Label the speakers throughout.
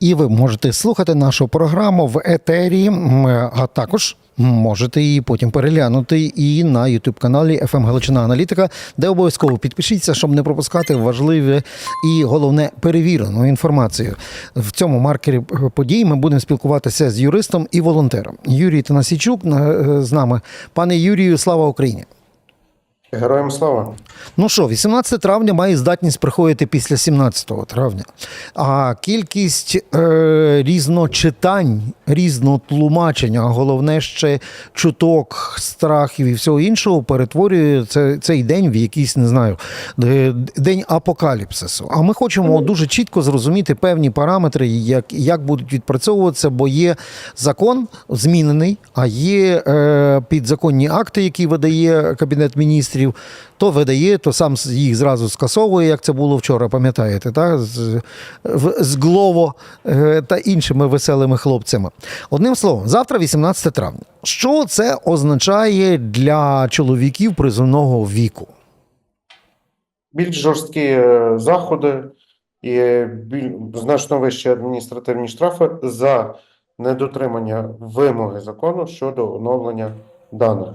Speaker 1: І ви можете слухати нашу програму в етері, а також можете її потім переглянути і на youtube каналі FM Галичина Аналітика, де обов'язково підпишіться, щоб не пропускати важливе і головне перевірену інформацію. В цьому маркері подій ми будемо спілкуватися з юристом і волонтером. Юрій Танасійчук на- з нами. Пане Юрію, слава Україні!
Speaker 2: Героям слава.
Speaker 1: Ну що, 18 травня має здатність приходити після 17 травня. А кількість е, різночитань, різнотлумачень, а головне ще чуток, страхів і всього іншого перетворює це, цей день в якийсь, не знаю, день апокаліпсису. А ми хочемо дуже чітко зрозуміти певні параметри, як, як будуть відпрацьовуватися, бо є закон змінений, а є е, підзаконні акти, які видає Кабінет міністрів. То видає, то сам їх зразу скасовує, як це було вчора, пам'ятаєте, та? з, з Глово е, та іншими веселими хлопцями. Одним словом, завтра 18 травня. Що це означає для чоловіків призовного віку?
Speaker 2: Більш жорсткі е, заходи і значно вищі адміністративні штрафи за недотримання вимоги закону щодо оновлення даних.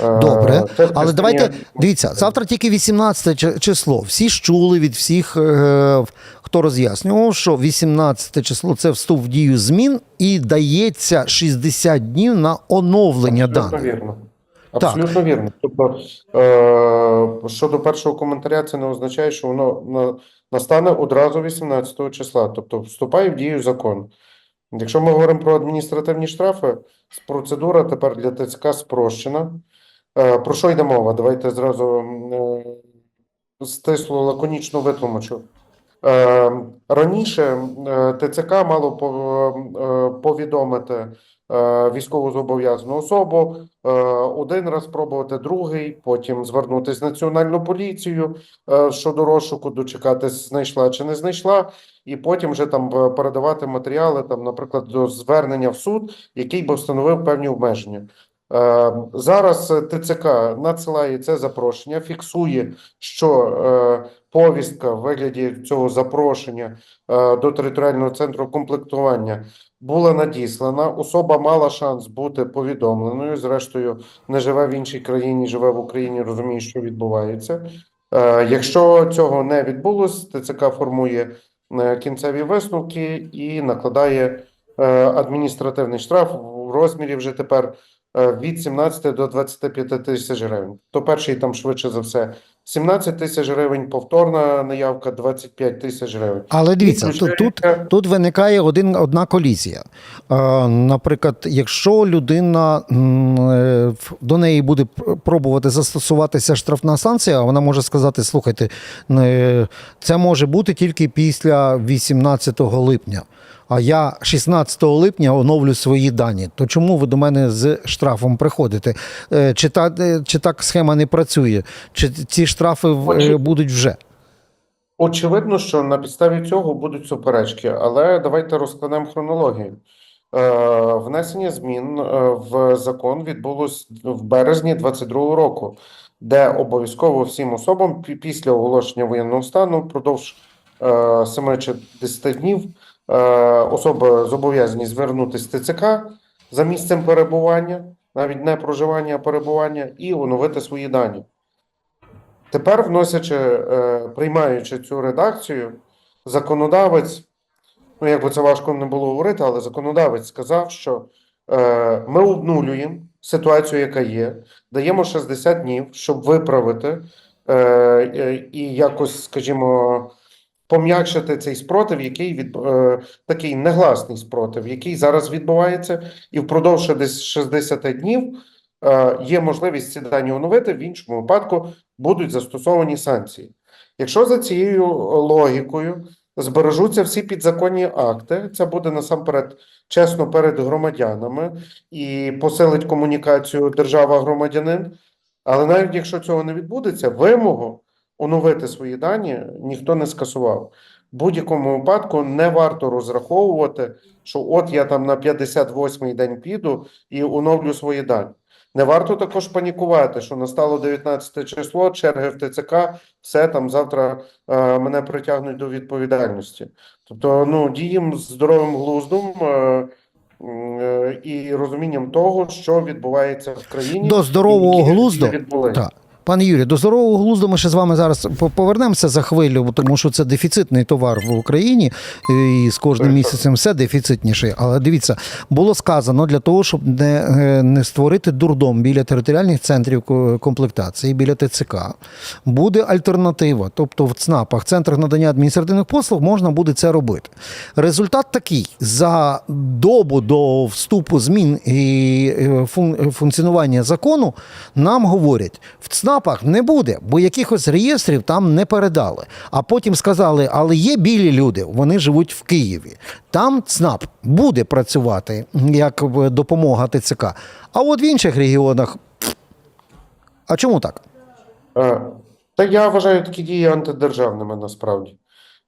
Speaker 2: Е,
Speaker 1: Добре, але давайте дивіться, завтра тільки 18 число. Всі ж чули від всіх, е, хто роз'яснював, що 18 число це вступ в дію змін і дається 60 днів на оновлення
Speaker 2: Абсолютно
Speaker 1: даних.
Speaker 2: вірно. Абсолютно вірно. Тобто, е, щодо першого коментаря, це не означає, що воно настане одразу 18 числа, тобто вступає в дію закон. Якщо ми говоримо про адміністративні штрафи, процедура тепер для ТЦК спрощена. Е, про що йде мова? Давайте зразу е, стисло, лаконічно витлумачу. Е, раніше ТЦК мало повідомити військовозобов'язану особу, е, один раз пробувати, другий, потім звернутися в Національну поліцію е, щодо розшуку, дочекатись, знайшла чи не знайшла, і потім вже там е, передавати матеріали, там, наприклад, до звернення в суд, який би встановив певні обмеження. Е, Зараз е, ТЦК надсилає це запрошення, фіксує, що е, повістка в вигляді цього запрошення е, до територіального центру комплектування була надіслана. Особа мала шанс бути повідомленою. Зрештою, не живе в іншій країні, живе в Україні, розуміє, що відбувається. Е, Якщо цього не відбулось, ТЦК формує е, кінцеві висновки і накладає е, адміністративний штраф в розмірі вже тепер від 17 до 25 тисяч гривень. То перший там швидше за все 17 тисяч гривень, повторна наявка 25 тисяч гривень.
Speaker 1: Але дивіться, тут, тут, тут виникає один, одна колізія. Е, наприклад, якщо людина е, до неї буде пробувати застосуватися штрафна санкція, вона може сказати: слухайте, це може бути тільки після 18 липня. А я 16 липня оновлю свої дані. То чому ви до мене з штрафом приходите? Е, Чи, та, е, чи так схема не працює? Чи ці штрафи е,
Speaker 2: Очі-
Speaker 1: будуть вже?
Speaker 2: Очевидно, що на підставі цього будуть суперечки, але давайте розкладемо хронологію. Внесення змін в закон відбулось в березні 22 року, де обов'язково всім особам після оголошення воєнного стану впродовж е, 7 чи 10 днів особи зобов'язані звернутися в ТЦК за місцем перебування, навіть не проживання, а перебування, і оновити свої дані. Тепер, вносячи, е, приймаючи цю редакцію, законодавець, ну як би це важко не було говорити, але законодавець сказав, що е, ми обнулюємо ситуацію, яка є, даємо 60 днів, щоб виправити е, е, і якось, скажімо, пом'якшити цей спротив, який від е, такий негласний спротив, який зараз відбувається, і впродовж десь 60 днів е, є можливість ці дані оновити, в іншому випадку будуть застосовані санкції. Якщо за цією логікою збережуться всі підзаконні акти, це буде насамперед чесно перед громадянами і посилить комунікацію держава-громадянин. Але навіть якщо цього не відбудеться, вимогу оновити свої дані ніхто не скасував. В будь-якому випадку не варто розраховувати, що от я там на 58-й день піду і оновлю свої дані. Не варто також панікувати, що настало 19 число, черги в ТЦК, все там завтра е, мене притягнуть до відповідальності. Тобто, ну, діємо з здоровим глуздом е, е, і розумінням того, що відбувається в країні.
Speaker 1: До здорового глузду. Так. Пане Юрію, до здорового глузду ми ще з вами зараз повернемося за хвилю, тому що це дефіцитний товар в Україні, і з кожним місяцем все дефіцитніше. Але дивіться, було сказано для того, щоб не, е, не створити дурдом біля територіальних центрів комплектації, біля ТЦК, буде альтернатива. Тобто в ЦНАПах, центрах надання адміністративних послуг, можна буде це робити. Результат такий: за добу до вступу змін і е, функціонування закону нам говорять, в ЦНАПах не буде, бо якихось реєстрів там не передали. А потім сказали, але є білі люди, вони живуть в Києві. Там ЦНАП буде працювати як допомога ТЦК. А от в інших регіонах. А чому так?
Speaker 2: Е, Та я вважаю такі дії антидержавними насправді.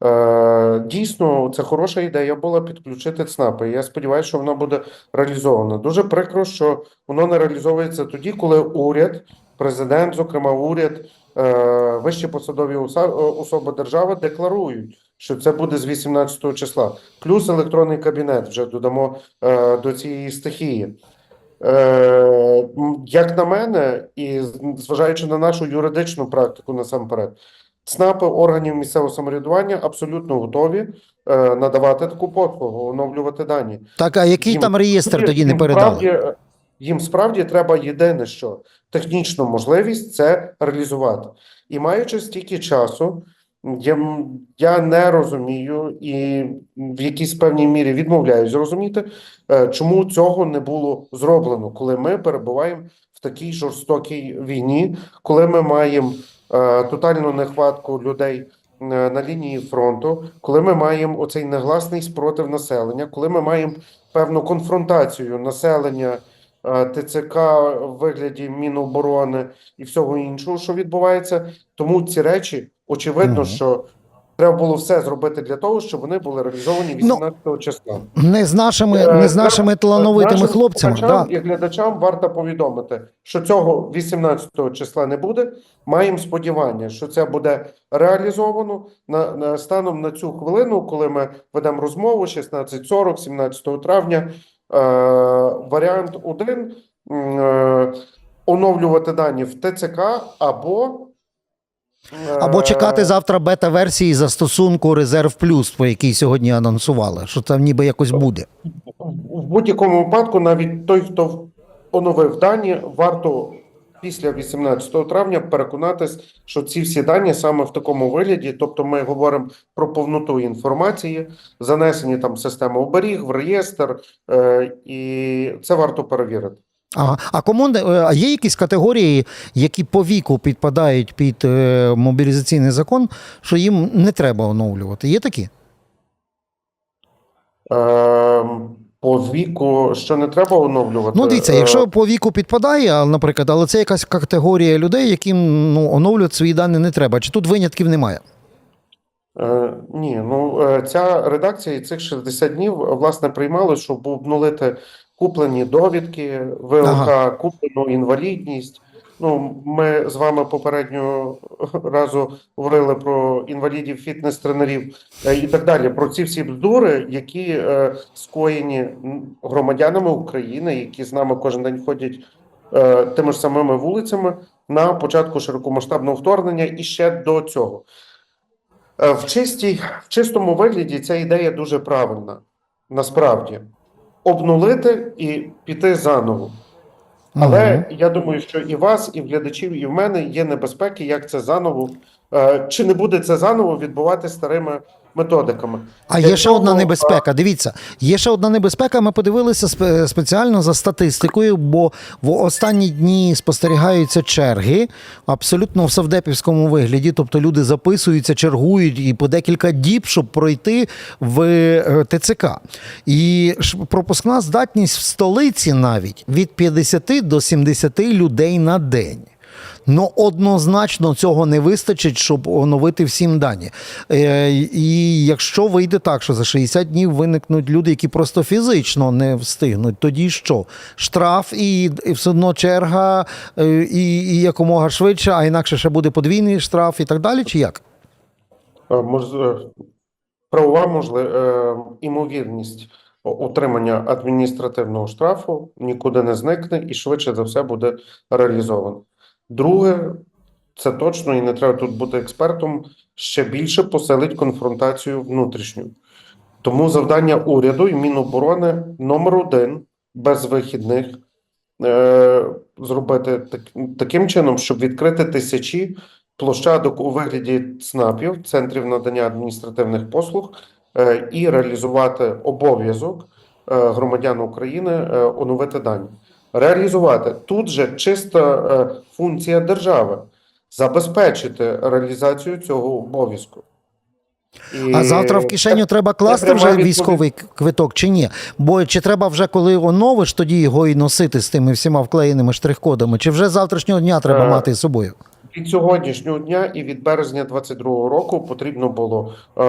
Speaker 2: Е, Дійсно, це хороша ідея була підключити ЦНАПи. Я сподіваюся, що вона буде реалізована. Дуже прикро, що воно не реалізовується тоді, коли уряд, президент, зокрема уряд, е, вищі посадові е, особи держави декларують, що це буде з 18 числа. Плюс електронний кабінет вже додамо е, до цієї стихії. Як на мене, і зважаючи на нашу юридичну практику насамперед, ЦНАПи органів місцевого самоврядування абсолютно готові надавати таку послугу, оновлювати дані.
Speaker 1: Так, а який
Speaker 2: Їм
Speaker 1: там реєстр тоді не
Speaker 2: їм
Speaker 1: передали?
Speaker 2: Їм справді треба єдине, що технічну можливість це реалізувати. І маючи стільки часу, я, я не розумію і в якійсь певній мірі відмовляюсь зрозуміти, е, чому цього не було зроблено, коли ми перебуваємо в такій жорстокій війні, коли ми маємо е, тотальну нехватку людей е, на лінії фронту, коли ми маємо оцей негласний спротив населення, коли ми маємо певну конфронтацію населення ТЦК в вигляді Міноборони і всього іншого, що відбувається. Тому ці речі очевидно,
Speaker 1: Мгм.
Speaker 2: що треба було все зробити для того, щоб вони були реалізовані 18-го числа.
Speaker 1: Не з нашими,
Speaker 2: Е,
Speaker 1: не з нашими талановитими
Speaker 2: нашим
Speaker 1: хлопцями. Да.
Speaker 2: і глядачам варто повідомити, що цього 18 числа не буде. Маємо сподівання, що це буде реалізовано на, на станом на цю хвилину, коли ми ведемо розмову 16.40, 17 травня. Е, варіант один е, оновлювати дані в ТЦК або е,
Speaker 1: Або чекати завтра бета-версії застосунку Резерв Плюс, по якій сьогодні анонсували, що там ніби якось буде.
Speaker 2: В будь-якому випадку, навіть той, хто оновив дані, варто після 18 травня переконатись, що ці всі дані саме в такому вигляді, тобто ми говоримо про повноту інформації, занесені там в систему оберіг, в реєстр, е, і це варто перевірити.
Speaker 1: Ага. А кому е, а є якісь категорії, які по віку підпадають під е, мобілізаційний закон, що їм не треба оновлювати? Є такі?
Speaker 2: Е, по віку, що не треба оновлювати.
Speaker 1: Ну, дивіться,
Speaker 2: Е,
Speaker 1: якщо по віку підпадає, наприклад, але це якась категорія людей, яким ну, оновлювати свої дані не треба. Чи тут винятків немає?
Speaker 2: Е, ні, ну е, ця редакція і цих 60 днів власне приймали, щоб обнулити куплені довідки, ВЛК,
Speaker 1: Ага.
Speaker 2: куплену інвалідність. Ну, ми з вами попереднього разу говорили про інвалідів, фітнес-тренерів е, і так далі. Про ці всі бздури, які е, скоєні громадянами України, які з нами кожен день ходять е, тими ж самими вулицями на початку широкомасштабного вторгнення і ще до цього. Е, В чистій, в чистому вигляді ця ідея дуже правильна. Насправді, обнулити і піти заново. Але я думаю, що і вас, і в глядачів, і в мене є небезпеки, як це заново, чи не буде це заново відбувати старими методиками.
Speaker 1: А є ще одна небезпека. Дивіться, є ще одна небезпека. Ми подивилися спеціально за статистикою, бо в останні дні спостерігаються черги абсолютно в савдепівському вигляді. Тобто люди записуються, чергують і по декілька діб, щоб пройти в е, ТЦК. І пропускна здатність в столиці навіть від 50 до 70 людей на день. Ну, однозначно цього не вистачить, щоб оновити всім дані. Е, і якщо вийде так, що за 60 днів виникнуть люди, які просто фізично не встигнуть, тоді що? Штраф і, і все одно черга, е, і, і якомога швидше, а інакше ще буде подвійний штраф і так далі, чи як?
Speaker 2: Е, е, правова можли... е, імовірність отримання адміністративного штрафу нікуди не зникне і швидше за все буде реалізовано. Друге, це точно і не треба тут бути експертом, ще більше посилить конфронтацію внутрішню. Тому завдання уряду і Міноборони номер один без вихідних е, зробити так, таким чином, щоб відкрити тисячі площадок у вигляді ЦНАПів, центрів надання адміністративних послуг, е, і реалізувати обов'язок е, громадян України е, оновити дані. Реалізувати тут же чиста е, функція держави забезпечити реалізацію цього обов'язку. І
Speaker 1: А завтра в кишеню треба класти вже
Speaker 2: відповідь.
Speaker 1: військовий квиток чи ні? Бо чи треба вже коли оновиш, тоді його і носити з тими всіма вклеєними штрих-кодами, чи вже завтрашнього дня треба
Speaker 2: Е,
Speaker 1: мати з собою?
Speaker 2: Від сьогоднішнього дня і від березня 22-го року потрібно було е,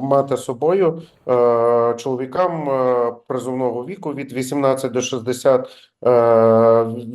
Speaker 2: мати собою е, чоловікам е, призовного віку від 18 до 60 е,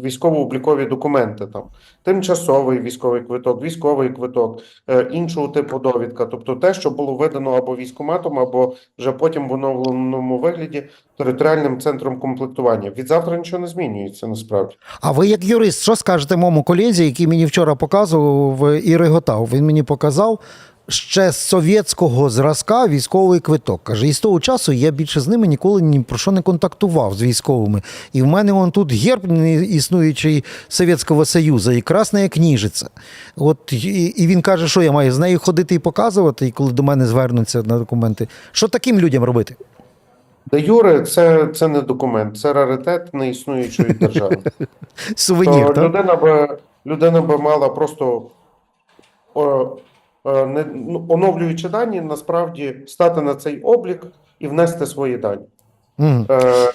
Speaker 2: військово-облікові документи там, тимчасовий військовий квиток, військовий квиток, е, іншого типу довідка, тобто те, що було видано або військоматом, або вже потім в оновленому вигляді територіальним центром комплектування. Від завтра нічого не змінюється насправді.
Speaker 1: А ви, як юрист, що скажете моєму колезі, який мені вчора показував і реготав? Він мені показав ще з совєтського зразка військовий квиток. Каже, і з того часу я більше з ними ніколи ні про що не контактував з військовими. І в мене он тут герб існуючий Совєтського Союзу і красна кніжиця. От і, і він каже, що я маю з нею ходити і показувати, і коли до мене звернуться на документи. Що таким людям робити?
Speaker 2: Де Юре, це, це не документ, це раритет неіснуючої держави.
Speaker 1: Сувенір,
Speaker 2: То
Speaker 1: так?
Speaker 2: людина би, людина би мала просто о, не, ну, оновлюючи дані, насправді стати на цей облік і внести свої дані.
Speaker 1: Mm.
Speaker 2: Е,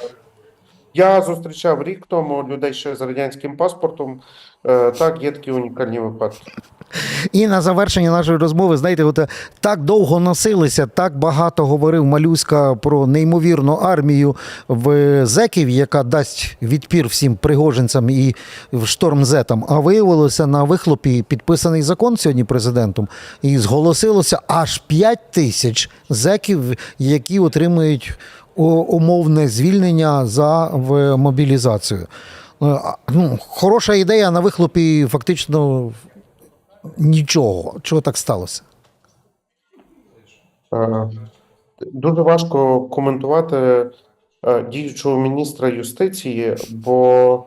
Speaker 2: я зустрічав рік тому людей ще з радянським паспортом. Е, так, є такі унікальні випадки.
Speaker 1: І на завершення нашої розмови, знаєте, от е, так довго носилися, так багато говорив Малюська про неймовірну армію в зеків, яка дасть відпір всім пригожинцям і штормзетам. А виявилося на вихлопі підписаний закон сьогодні президентом, і зголосилося аж 5 тисяч зеків, які отримують умовне звільнення за мобілізацію. Е, Ну, хороша ідея на вихлопі фактично нічого. Чого так сталося?
Speaker 2: Е, Дуже важко коментувати е, діючого міністра юстиції, бо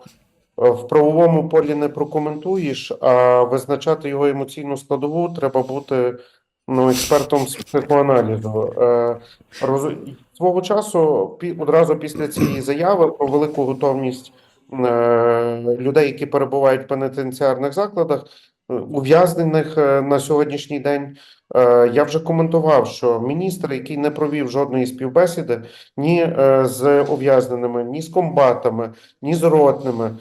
Speaker 2: в правовому полі не прокоментуєш, а визначати його емоційну складову треба бути ну, експертом з психоаналізу. Е, роз- Свого часу одразу після цієї заяви про велику готовність е, людей, які перебувають в пенітенціарних закладах, е, ув'язнених на сьогоднішній день. Я вже коментував, що міністр, який не провів жодної співбесіди ні з ув'язненими, ні з комбатами, ні з ротними.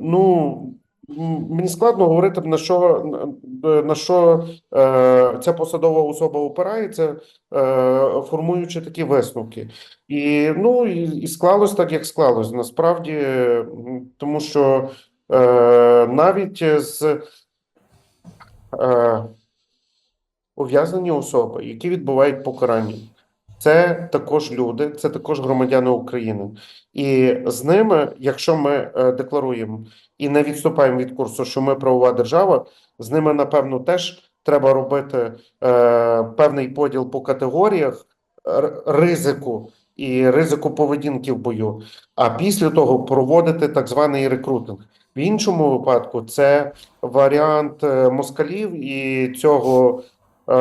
Speaker 2: Ну мені складно говорити, на що на- що е, ця посадова особа опирається, е, формуючи такі висновки. І ну і, і склалось так, як склалось. Насправді, тому що е, навіть з е, ув'язнені особи, які відбувають покарання. Це також люди, це також громадяни України. І з ними, якщо ми е, декларуємо і не відступаємо від курсу, що ми правова держава, з ними, напевно, теж треба робити е, певний поділ по категоріях ризику і ризику поведінки в бою, а після того проводити так званий рекрутинг. В іншому випадку це варіант е, москалів і цього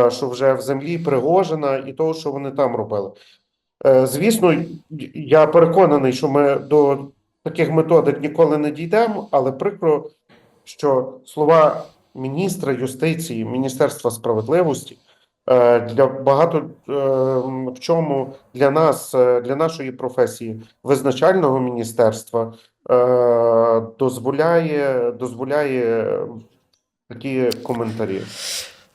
Speaker 2: що вже в землі Пригожина, і того, що вони там робили. Е, Звісно, я переконаний, що ми до таких методик ніколи не дійдемо, але прикро, що слова міністра юстиції, Міністерства справедливості е, для багато е, в чому для нас, е, для нашої професії, визначального міністерства е, дозволяє, дозволяє такі коментарі.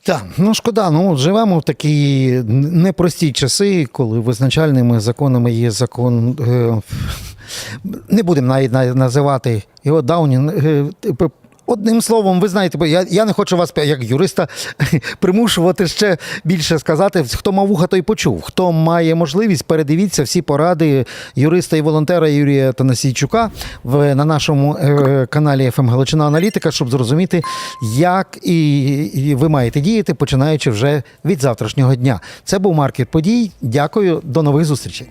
Speaker 1: Так, ну шкода, ну живемо в такі непрості часи, коли визначальними законами є закон. Е, не будемо навіть називати його Даунін. Е, типу, Одним словом, ви знаєте, бо я, я не хочу вас, як юриста, примушувати ще більше сказати. Хто мав вуха, той почув. Хто має можливість, передивіться всі поради юриста і волонтера Юрія Танасійчука в, на нашому е, каналі «ФМ Галичина Аналітика, щоб зрозуміти, як і, і ви маєте діяти, починаючи вже від завтрашнього дня. Це був маркет подій. Дякую, до нових зустрічей.